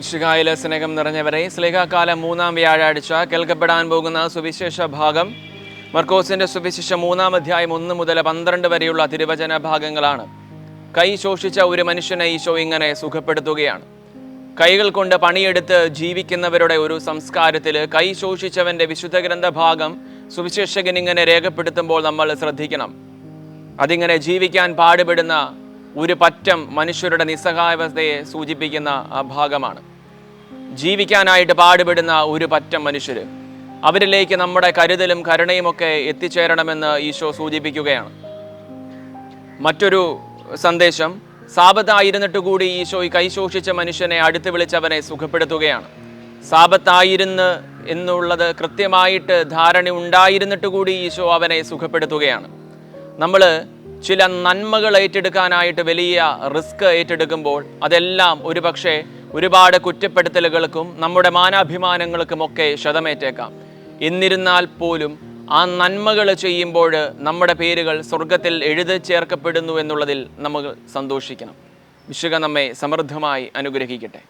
വിശുകായിലെ സ്നേഹം നിറഞ്ഞവരെ സ്ലേഹാകാലം മൂന്നാം വ്യാഴാഴ്ച കേൾക്കപ്പെടാൻ പോകുന്ന സുവിശേഷ ഭാഗം മർക്കോസിന്റെ സുവിശേഷം മൂന്നാം അധ്യായം ഒന്ന് മുതൽ പന്ത്രണ്ട് വരെയുള്ള തിരുവചന ഭാഗങ്ങളാണ്. കൈ ശോഷിച്ച ഒരു മനുഷ്യനെ ഈശോ ഇങ്ങനെ സുഖപ്പെടുത്തുകയാണ്. കൈകൾ കൊണ്ട് പണിയെടുത്ത് ജീവിക്കുന്നവരുടെ ഒരു സംസ്കാരത്തിൽ കൈ ശോഷിച്ചവന്റെ വിശുദ്ധ ഗ്രന്ഥ ഭാഗം സുവിശേഷകൻ ഇങ്ങനെ രേഖപ്പെടുത്തുമ്പോൾ നമ്മൾ ശ്രദ്ധിക്കണം. അതിങ്ങനെ ജീവിക്കാൻ പാടുപെടുന്ന ഒരു പറ്റം മനുഷ്യരുടെ നിസ്സഹായാവസ്ഥയെ സൂചിപ്പിക്കുന്ന ആ ഭാഗമാണ്. ജീവിക്കാനായിട്ട് പാടുപെടുന്ന ഒരു പറ്റം മനുഷ്യർ അവരിലേക്ക് നമ്മുടെ കരുതലും കരുണയും ഒക്കെ എത്തിച്ചേരണമെന്ന് ഈശോ സൂചിപ്പിക്കുകയാണ്. മറ്റൊരു സന്ദേശം സാപത്തായിരുന്നിട്ട് കൂടി ഈശോ ഈ കൈശോഷിച്ച മനുഷ്യനെ അടുത്ത് വിളിച്ചവനെ സുഖപ്പെടുത്തുകയാണ്. സാപത്തായിരുന്ന് എന്നുള്ളത് കൃത്യമായിട്ട് ധാരണ ഉണ്ടായിരുന്നിട്ട് കൂടി ഈശോ അവനെ സുഖപ്പെടുത്തുകയാണ്. നമ്മൾ ചില നന്മകൾ ഏറ്റെടുക്കാനായിട്ട് വലിയ റിസ്ക് ഏറ്റെടുക്കുമ്പോൾ അതെല്ലാം ഒരു ഒരുപാട് കുറ്റപ്പെടുത്തലുകൾക്കും നമ്മുടെ മാനാഭിമാനങ്ങൾക്കുമൊക്കെ ശതമേറ്റേക്കാം. എന്നിരുന്നാൽ പോലും ആ നന്മകൾ ചെയ്യുമ്പോൾ നമ്മുടെ പേരുകൾ സ്വർഗത്തിൽ എഴുതി ചേർക്കപ്പെടുന്നു എന്നുള്ളതിൽ നമ്മൾ സന്തോഷിക്കണം. വിശുക നമ്മെ സമൃദ്ധമായി അനുഗ്രഹിക്കട്ടെ.